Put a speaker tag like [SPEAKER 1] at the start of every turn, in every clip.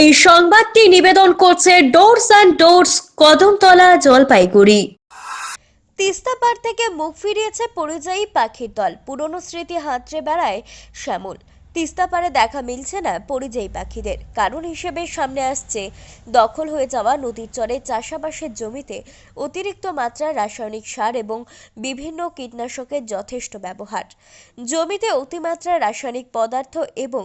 [SPEAKER 1] এই সংবাদটি নিবেদন করছে Doors and Doors Kadamtala, Jalpaiguri.
[SPEAKER 2] Teesta পার থেকে মুখ ফিরিয়েছে পরিযায়ী পাখির দল। পুরনো স্মৃতি হাতড়ে বেড়ায় শ্যামল। তিস্তা পারে দেখা মিলছে না পরিযায়ী পাখিদের। কারণ হিসেবে সামনে আসছে দখল হয়ে যাওয়া নদীর চরে চাষাবাসের জমিতে অতিরিক্ত মাত্রায় রাসায়নিক সার এবং বিভিন্ন কীটনাশকের যথেষ্ট ব্যবহার। জমিতে অতিমাত্রায় রাসায়নিক পদার্থ এবং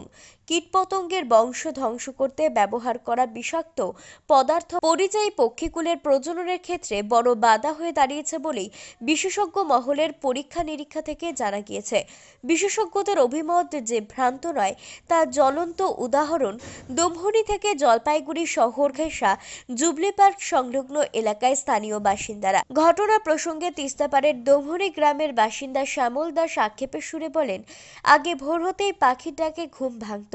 [SPEAKER 2] কীটপতঙ্গের বংশ ধ্বংস করতে ব্যবহার করা বিষাক্ত পদার্থ পরিযায়ী পক্ষীকুলের প্রজননের ক্ষেত্রে বড় বাধা হয়ে দাঁড়িয়েছে বলেই বিশেষজ্ঞ মহলের পরীক্ষা নিরীক্ষা থেকে জানা গিয়েছে। বিশেষজ্ঞদের অভিমত যে ভ্রান্ত নয়, তা জ্বলন্ত উদাহরণ দমহনি থেকে জলপাইগুড়ি শহর ঘেঁষা জুবলি পার্ক সংলগ্ন এলাকায় স্থানীয় বাসিন্দারা। ঘটনা প্রসঙ্গে তিস্তাপাড়ের দমহনি গ্রামের বাসিন্দা শ্যামল দাস আক্ষেপের সুরে বলেন, আগে ভোর হতেই পাখির ডাকে ঘুম ভাঙত।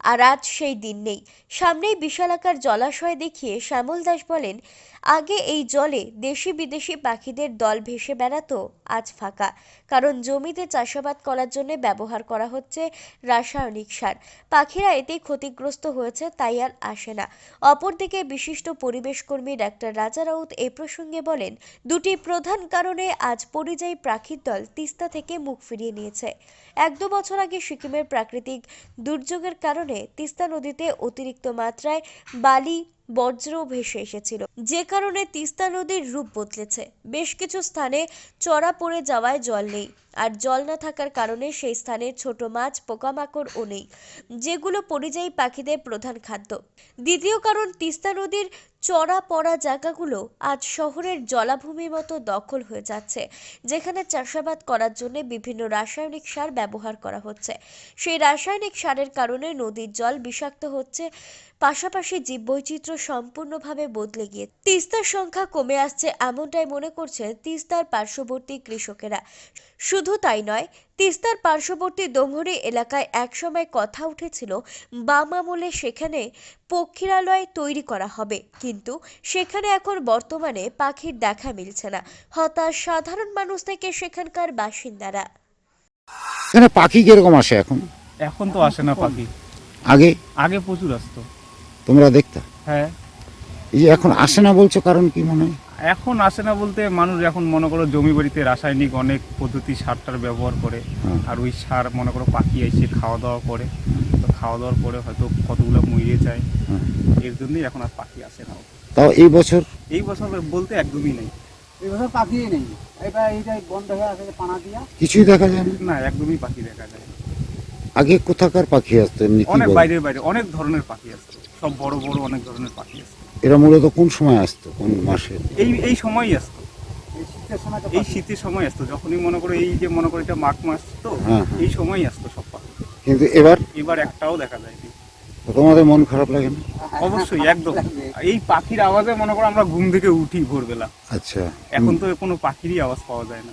[SPEAKER 2] আর আজ সেই দিন নেই। সামনেই বিশালাকার জলাশয় দেখিয়ে শ্যামল দাস বলেন আগে এই জলে দেশি বিদেশি পাখিদের দল ভেসে বেড়াতো, আজ ফাঁকা। কারণ জমিতে চাষাবাদ করার জন্য ব্যবহার করা হচ্ছে রাসায়নিক সার। পাখিরা এতেই ক্ষতিগ্রস্ত হয়েছে, তাই আর আসে না। অপরদিকে বিশিষ্ট পরিবেশকর্মী ডাক্তার রাজা রাউত এ প্রসঙ্গে বলেন, দুটি প্রধান কারণে আজ পরিযায়ী পাখির দল তিস্তা থেকে মুখ ফিরিয়ে নিয়েছে। এক দু বছর আগে সিকিমের প্রাকৃতিক দুর্যোগের কারণে তিস্তা নদীতে অতিরিক্ত মাত্রায় বালি বজ্র ভেসে এসেছিল। যে কারণে তিস্তা নদীর রূপ বদলেছে। বেশ কিছু স্থানে চড়া পড়ে যাওয়ায় জল নেই। আর জল না থাকার কারণে সেই স্থানে ছোট মাছ পোকামাকড়ও নেই, যেগুলো পরিযায়ী পাখিদের প্রধান খাদ্য। দ্বিতীয় কারণ, তিস্তা নদীর চড়া পড়া জায়গাগুলো আজ শহরের জলাভূমির মতো দখল হয়ে যাচ্ছে, যেখানে চাষাবাদ করার জন্য বিভিন্ন রাসায়নিক সার ব্যবহার করা হচ্ছে। সেই রাসায়নিক সারের কারণে নদীর জল বিষাক্ত হচ্ছে, পাশাপাশি জীববৈচিত্র্য সম্পূর্ণভাবে বদলে গিয়ে তিস্তার সংখ্যা কমে আসছে এমনটাই মনে করছে তিস্তার পার্শ্ববর্তী কৃষকেরা। শুধু তাই নয় তিস্তার পার্শ্ববর্তী দোমহরি এলাকায় একসময় কথা উঠেছিল বাম আমলে সেখানে পক্ষীরালয় তৈরি করা হবে। কিন্তু সেখানে এখন বর্তমানে পাখির দেখা মিলছে না। হতাশ সাধারণ মানুষ থেকে সেখানকার বাসিন্দারা।
[SPEAKER 3] এখানে পাখি কীরকম আসে এখন?
[SPEAKER 4] এখন তো আসে না পাখি।
[SPEAKER 3] আগে?
[SPEAKER 4] আগে প্রচুর আসতো।
[SPEAKER 3] তোমরা দেখতা?
[SPEAKER 4] হ্যাঁ।
[SPEAKER 3] এই যে এখন আসে না বলছো কারণ কি মনে হয়?
[SPEAKER 4] এখন আসে না বলতে মানুষ এখন মনে করো জমি বাড়িতে রাসায়নিক অনেক পদ্ধতি সারটার ব্যবহার করে আর ওই সার মনে করো পাখি এসে খাওয়া দাওয়া করে তো খাওয়া দাওয়ার পরে হয়তো কতগুলো মরিয়ে যায় এর জন্যই এখন আর পাখি আসে না।
[SPEAKER 3] তাও এই বছর?
[SPEAKER 4] এই বছর বলতে একদমই নেই।
[SPEAKER 5] এবছর পাখিই নেই। এবার এইটাই বন্ধ হয়ে আছে পানা দিয়া
[SPEAKER 3] কিছুই দেখা যায় না?
[SPEAKER 4] একদমই পাখি দেখা যায়
[SPEAKER 3] আগে কোথাকার পাখি আসতো
[SPEAKER 4] অনেক
[SPEAKER 3] বলো?
[SPEAKER 4] বাইরে বাইরে অনেক ধরনের পাখি আসতো। সব বড় বড় অনেক ধরনের পাখি আসতো।
[SPEAKER 3] এরা মূলত কোন সময় আসতো? কোন মাসে?
[SPEAKER 4] এই এই সময়ই আসতো। এই শীতের সময় আসতো। যখনই মনে করো এই যে মনে করো এটা মাঘ মাস তো
[SPEAKER 3] হ্যাঁ, হ্যাঁ।
[SPEAKER 4] এই সময়ই আসতো সব পাখি
[SPEAKER 3] কিন্তু এবার?
[SPEAKER 4] এবার একটাও দেখা যায়নি
[SPEAKER 3] তোমাদের মন খারাপ লাগে না?
[SPEAKER 4] অবশ্যই একদম। এই পাখির আওয়াজে মনে করো আমরা ঘুম থেকে উঠি ভোরবেলা।
[SPEAKER 3] আচ্ছা।
[SPEAKER 4] এখন তো কোনো পাখিরই আওয়াজ পাওয়া যায় না।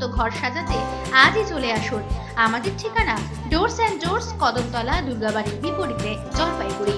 [SPEAKER 6] মতো ঘর সাজাতে আজই চলে আসুন। আমাদের ঠিকানা ডোরস অ্যান্ড ডোরস কদমতলা দুর্গাবাড়ির বিপরীতে, জলপাইগুড়ি।